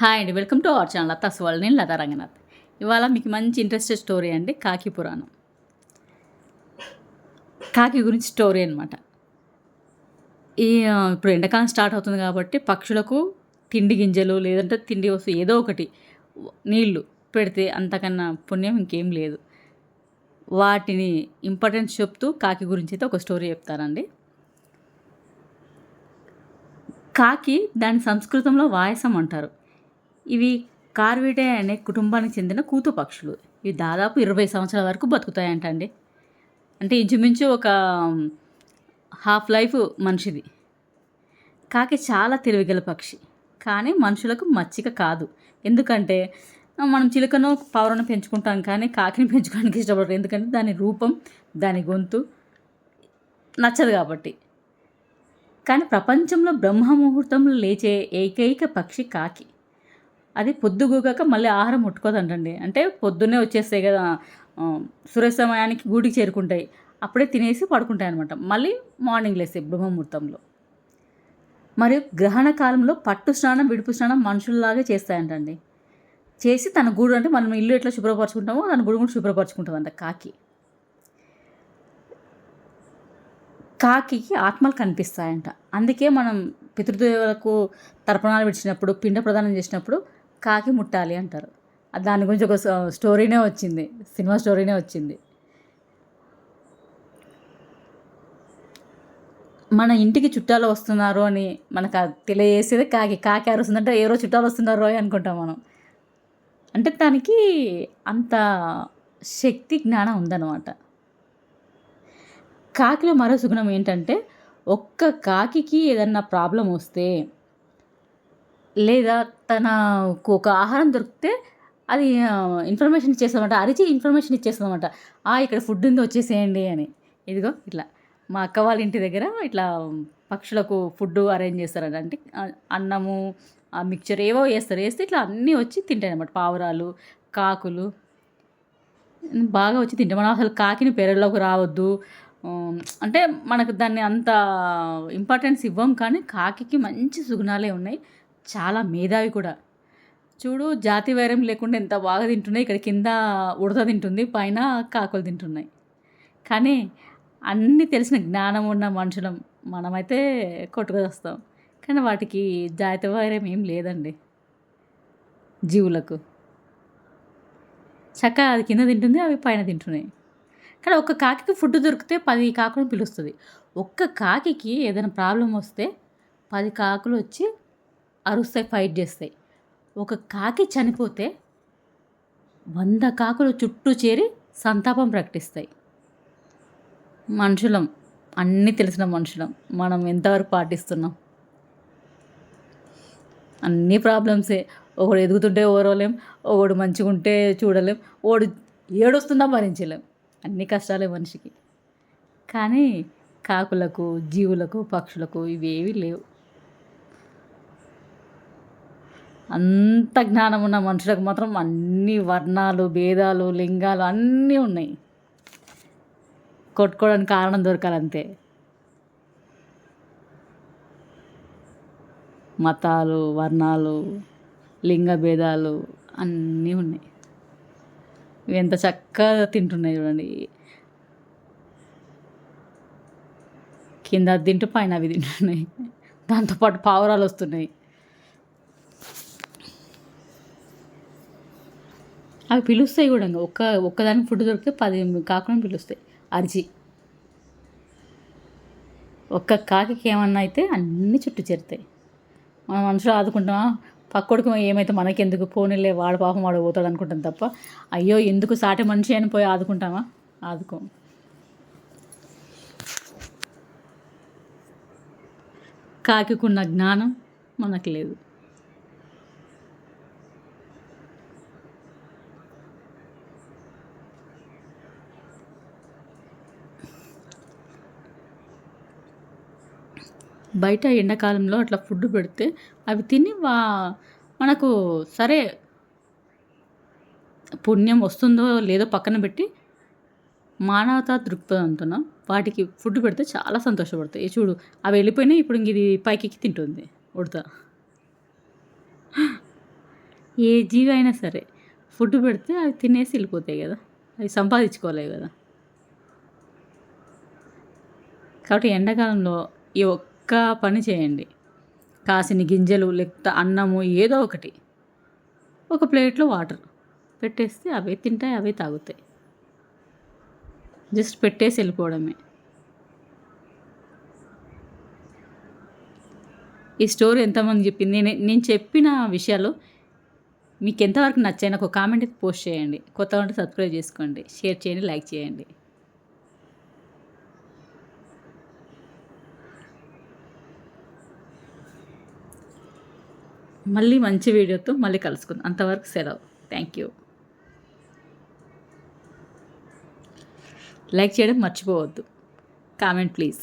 Hi అండి welcome to our channel Latha's world నేను లతా రంగనాథ్. ఇవాళ మీకు మంచి ఇంట్రెస్టెడ్ స్టోరీ అండి కాకి పురాణం. కాకి గురించి స్టోరీ అనమాట ఈ ఇప్పుడు ఎండాకాలం స్టార్ట్ అవుతుంది కాబట్టి పక్షులకు తిండి గింజలు లేదంటే తిండి వస్తువు ఏదో ఒకటి నీళ్ళు పెడితే అంతకన్నా పుణ్యం ఇంకేం లేదు. వాటిని ఇంపార్టెన్స్ చెప్తూ కాకి గురించి అయితే ఒక స్టోరీ చెప్తానండి. కాకి దాని సంస్కృతంలో వాయసం అంటారు. ఇవి కార్విడే అనే కుటుంబానికి చెందిన కూతు పక్షులు. ఇవి దాదాపు ఇరవై సంవత్సరాల వరకు బతుకుతాయంట అండి అంటే ఇంచుమించు ఒక హాఫ్ లైఫ్ మనిషిది. కాకి చాలా తెలివిగల పక్షి. కానీ మనుషులకు మచ్చిక కాదు. ఎందుకంటే మనం చిలుకను పావురను పెంచుకుంటాం కానీ కాకిని పెంచుకోవడానికి ఇష్టపడరు. ఎందుకంటే దాని రూపం దాని గొంతు నచ్చదు కాబట్టి. కానీ ప్రపంచంలో బ్రహ్మ ముహూర్తంలో లేచే ఏకైక పక్షి కాకి. అది పొద్దుగూగాక మళ్ళీ ఆహారం ముట్టుకోదంటండి. అంటే పొద్దున్నే వచ్చేస్తాయి కదా ఆ, సూర్య సమయానికి గూటికి చేరుకుంటాయి. అప్పుడే తినేసి పడుకుంటాయి అనమాట మళ్ళీ మార్నింగ్ లేస్తాయి బ్రహ్మముహూర్తంలో. మరియు గ్రహణ కాలంలో పట్టు స్నానం విడుపు స్నానం మనుషుల్లాగే చేస్తాయంటండి. చేసి తన గూడు అంటే మనం ఇల్లు ఎట్లా శుభ్రపరచుకుంటామో తన గూడు కూడా శుభ్రపరచుకుంటుందంట కాకి. కాకికి ఆత్మలు కనిపిస్తాయంట. అందుకే మనం పితృదేవులకు తర్పణాలు విడిచినప్పుడు పిండ ప్రదానం చేసినప్పుడు కాకి ముట్టాలి అంటారు. దాని గురించి ఒక స్టోరీనే వచ్చింది. సినిమా స్టోరీనే వచ్చింది. మన ఇంటికి చుట్టాలు వస్తున్నారు అని మనకు అది తెలియజేసేది కాకి. కాకి అరుస్తుందంటే రోజు చుట్టాలు వస్తున్నారో అనుకుంటాం మనం. అంటే దానికి అంత శక్తి జ్ఞానం ఉందన్నమాట. కాకిలో మరో సుగుణం ఏంటంటే ఒక్క కాకికి ఏదన్నా ప్రాబ్లం వస్తే లేదా తనకు ఒక ఆహారం దొరికితే అది ఇన్ఫర్మేషన్ ఇచ్చేస్తామంట అరిచి ఇన్ఫర్మేషన్ ఇచ్చేస్తామంట "ఆ, ఇక్కడ ఫుడ్ ఉంది వచ్చేసేయండి అని. ఇదిగో ఇట్లా. మా అక్క వాళ్ళ ఇంటి దగ్గర ఇట్లా పక్షులకు ఫుడ్ అరేంజ్ చేస్తారంట. అంటే అన్నము ఆ మిక్చర్ ఏవో వేస్తారు. వేస్తే ఇట్లా అన్నీ వచ్చి తింటాయి అనమాట పావురాలు కాకులు. బాగా వచ్చి తింటాం మనం అసలు కాకిని పేరల్లోకి రావద్దు. అంటే మనకు దాన్ని అంత ఇంపార్టెన్స్ ఇవ్వం కానీ కాకికి మంచి సుగుణాలే ఉన్నాయి. చాలా మేధావి కూడా. చూడు జాతి వైరం లేకుండా ఎంత బాగా తింటున్నాయి ఇక్కడ కింద ఉడత తింటుంది పైన కాకులు తింటున్నాయి. కానీ అన్నీ తెలిసిన జ్ఞానం ఉన్న మనుషులం మనమైతే కొట్టుకొస్తాం కానీ వాటికి జాతి వైరం ఏం లేదండి. జీవులకు. చక్కగా అది కింద తింటుంది అవి పైన తింటున్నాయి. కానీ ఒక్క కాకికి ఫుడ్ దొరికితే పది కాకులను పిలుస్తుంది. ఒక్క కాకికి ఏదైనా ప్రాబ్లం వస్తే పది కాకులు వచ్చి అరుస్తాయి ఫైట్ చేస్తాయి. ఒక కాకి చనిపోతే వంద కాకులు చుట్టూ చేరి సంతాపం ప్రకటిస్తాయి. మనుషులం అన్నీ తెలిసిన మనుషులం మనం ఎంతవరకు పాటిస్తున్నాం? అన్ని ప్రాబ్లమ్సే ఒకడు ఎదుగుతుంటే ఓరవలేం ఒకడు మంచిగా ఉంటే చూడలేం ఒకడు ఏడొస్తుందా భరించలేం. అన్ని కష్టాలే మనిషికి. కానీ కాకులకు జీవులకు పక్షులకు ఇవేవి లేవు. అంత జ్ఞానం ఉన్న మనుషులకు మాత్రం అన్ని వర్ణాలు భేదాలు లింగాలు అన్నీ ఉన్నాయి. కొట్టుకోవడానికి కారణం దొరకాలంతే. మతాలు వర్ణాలు లింగ భేదాలు అన్నీ ఉన్నాయి. ఇవి ఎంత చక్కగా తింటున్నాయి చూడండి. కింద తింటూ పైన అవి తింటున్నాయి. దాంతోపాటు పావురాలు వస్తున్నాయి. అవి పిలుస్తాయి కూడా ఇంకా. ఒక్క ఒక్కదానికి ఫుడ్ దొరికితే పది కాకుండా పిలుస్తాయి. అరిచి ఒక్క కాకి ఏమన్నా అయితే అన్ని చుట్టూ చేరుతాయి. మన మనుషులు ఆదుకుంటామా? పక్కోడికి ఏమైతే మనకెందుకు? పోనీలే వాడు పాపం వాడు పోతాడు అనుకుంటాం తప్ప. అయ్యో ఎందుకు సాటి మనిషి అని పోయి ఆదుకుంటామా? ఆదుకో. కాకికున్న జ్ఞానం మనకు లేదు. బయట ఎండాకాలంలో అట్లా ఫుడ్ పెడితే అవి తిని వా మనకు సరే పుణ్యం వస్తుందో లేదో పక్కన పెట్టి మానవతా దృక్పథంతో వాటికి ఫుడ్ పెడితే చాలా సంతోషపడతాయి. చూడు అవి వెళ్ళిపోయినా ఇప్పుడు ఇంక ఇది పైకి ఎక్కి తింటుంది ఉడత. ఏ జీవి అయినా సరే ఫుడ్ పెడితే అవి తినేసి వెళ్ళిపోతాయి కదా అవి సంపాదించుకోలేవు కదా. కాబట్టి ఎండాకాలంలో ఈ ఒక్క పని చేయండి. కాసిన గింజలు లేకపోతే అన్నము ఏదో ఒకటి. ఒక ప్లేట్లో వాటర్ పెట్టేస్తే అవే తింటాయి అవే తాగుతాయి. జస్ట్ పెట్టేసి వెళ్ళిపోవడమే. ఈ స్టోరీ ఎంతమంది చెప్పింది? నేను నేను చెప్పిన విషయాలు మీకు ఎంతవరకు నచ్చాయి? నాకు ఒక కామెంట్ పోస్ట్ చేయండి. కొత్త ఉంటే సబ్స్క్రైబ్ చేసుకోండి. షేర్ చేయండి లైక్ చేయండి. మళ్ళీ మంచి వీడియోతో మళ్ళీ కలుసుకుందాం. అంతవరకు సెలవు. థ్యాంక్ యూ లైక్ చేయడం మర్చిపోవద్దు. Comment please